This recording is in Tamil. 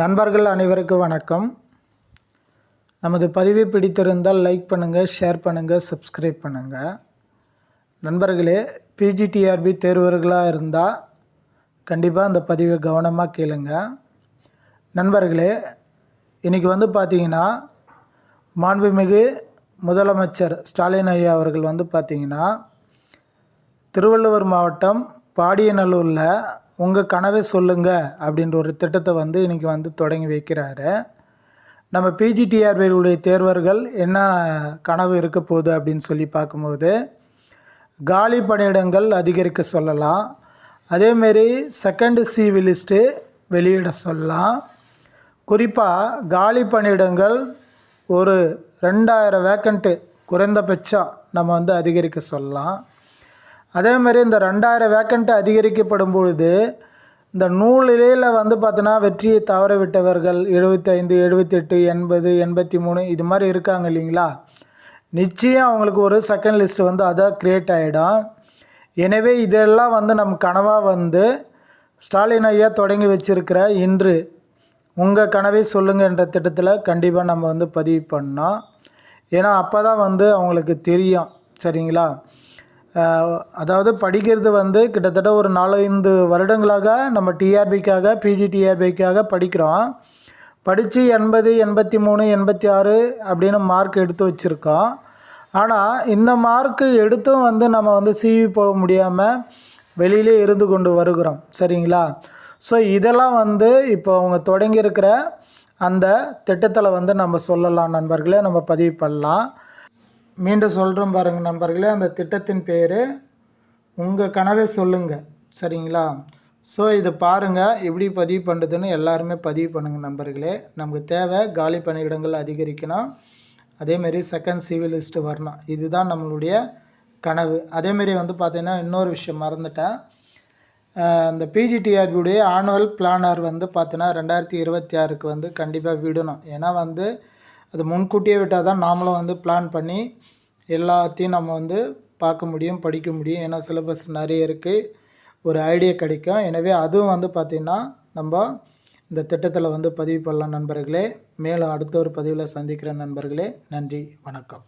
நண்பர்கள் அனைவருக்கும் வணக்கம். நமது பதிவை பிடித்திருந்தால் லைக் பண்ணுங்கள் ஷேர் பண்ணுங்கள் சப்ஸ்கிரைப் பண்ணுங்கள் நண்பர்களே பிஜிடிஆர்பி தேர்வர்களாக இருந்தால் கண்டிப்பாக அந்த பதிவை கவனமாக கேளுங்க. நண்பர்களே இன்றைக்கி வந்து பார்த்தீங்கன்னா மாண்புமிகு முதலமைச்சர் ஸ்டாலின் ஐயா அவர்கள் வந்து பார்த்திங்கன்னா திருவள்ளுவர் மாவட்டம் பாடியநல்லூரில் உங்கள் கனவை சொல்லுங்கள் அப்படின்ற ஒரு திட்டத்தை வந்து இன்றைக்கி வந்து தொடங்கி வைக்கிறாரு. நம்ம பிஜிடிஆர்பியுடைய தேர்வர்கள் என்ன கனவு இருக்க போகுது அப்படின்னு சொல்லி பார்க்கும்போது காலி பணியிடங்கள் அதிகரிக்க சொல்லலாம். அதேமாரி செகண்ட் சிவி லிஸ்ட்டு வெளியிட சொல்லலாம். குறிப்பாக காலி பணியிடங்கள் ஒரு ரெண்டாயிரம் வேக்கண்ட்டு குறைந்தபட்சம் நம்ம வந்து அதிகரிக்க சொல்லலாம். அதே மாதிரி இந்த ரெண்டாயிரம் வேக்கண்ட்டு அதிகரிக்கப்படும் பொழுது இந்த நூலிலையில் வந்து பார்த்தோன்னா வெற்றியை தவறவிட்டவர்கள் எழுபத்தைந்து எழுபத்தெட்டு எண்பது எண்பத்தி மூணு இது மாதிரி இருக்காங்க இல்லைங்களா? நிச்சயம் அவங்களுக்கு ஒரு செகண்ட் லிஸ்ட் வந்து அதான் க்ரியேட் ஆகிடும் எனவே இதெல்லாம் வந்து நம் கனவாக வந்து ஸ்டாலின் ஐயா தொடங்கி வச்சிருக்கிற இன்று உங்கள் கனவை சொல்லுங்கள் என்ற திட்டத்தில் கண்டிப்பாக நம்ம வந்து பதிவு பண்ணோம். ஏன்னா அப்போ தான் வந்து அவங்களுக்கு தெரியும். சரிங்களா? அதாவது படிக்கிறது வந்து கிட்டத்தட்ட ஒரு நாலஞ்சு வருடங்களாக நம்ம டிஆர்பிக்காக பிஜி டிஆர்பிக்காக படிக்கிறோம். படித்து எண்பது எண்பத்தி மூணு எண்பத்தி ஆறு அப்படின்னு மார்க் எடுத்து வச்சுருக்கோம். ஆனால் இந்த மார்க்கு எடுத்தும் வந்து நம்ம வந்து சிவி போக முடியாமல் வெளியிலே இருந்து கொண்டு வருகிறோம். சரிங்களா? ஸோ இதெல்லாம் வந்து இப்போ அவங்க தொடங்கியிருக்கிற அந்த திட்டத்தில் வந்து நம்ம சொல்லலாம் நண்பர்களே. நம்ம பதிவு பண்ணலாம். மீண்டும் சொல்கிறோம் பாருங்கள் நண்பர்களே அந்த திட்டத்தின் பேர் உங்கள் கனவை சொல்லுங்கள் சரிங்களா? ஸோ இது பாருங்கள் எப்படி பதிவு பண்ணுறதுன்னு எல்லாருமே பதிவு பண்ணுங்கள் நண்பர்களே. நமக்கு தேவை காலி பணியிடங்கள் அதிகரிக்கணும். அதேமாரி செகண்ட் சிவில் லிஸ்ட்டு வரணும். இதுதான் நம்மளுடைய கனவு. அதேமாரி வந்து பார்த்தீங்கன்னா இன்னொரு விஷயம் மறந்துட்டேன். அந்த இந்த பிஜிடிஆர்பியுடைய ஆனுவல் பிளானர் வந்து பார்த்தீங்கன்னா ரெண்டாயிரத்தி இருபத்தி ஆறுக்கு வந்து கண்டிப்பாக விடணும். ஏன்னா வந்து அது முன்கூட்டியே விட்டால் தான் நாமளும் வந்து பிளான் பண்ணி எல்லாத்தையும் நம்ம வந்து பார்க்க முடியும் படிக்க முடியும். ஏன்னா சிலபஸ் நிறைய இருக்குது ஒரு ஐடியா கிடைக்கும். எனவே அதுவும் வந்து பார்த்திங்கன்னா நம்ம இந்த திட்டத்தில் வந்து பதிவு பண்ணலாம் நண்பர்களே. மேலும் அடுத்த ஒரு பதிவில் சந்திக்கிற நண்பர்களே. நன்றி. வணக்கம்.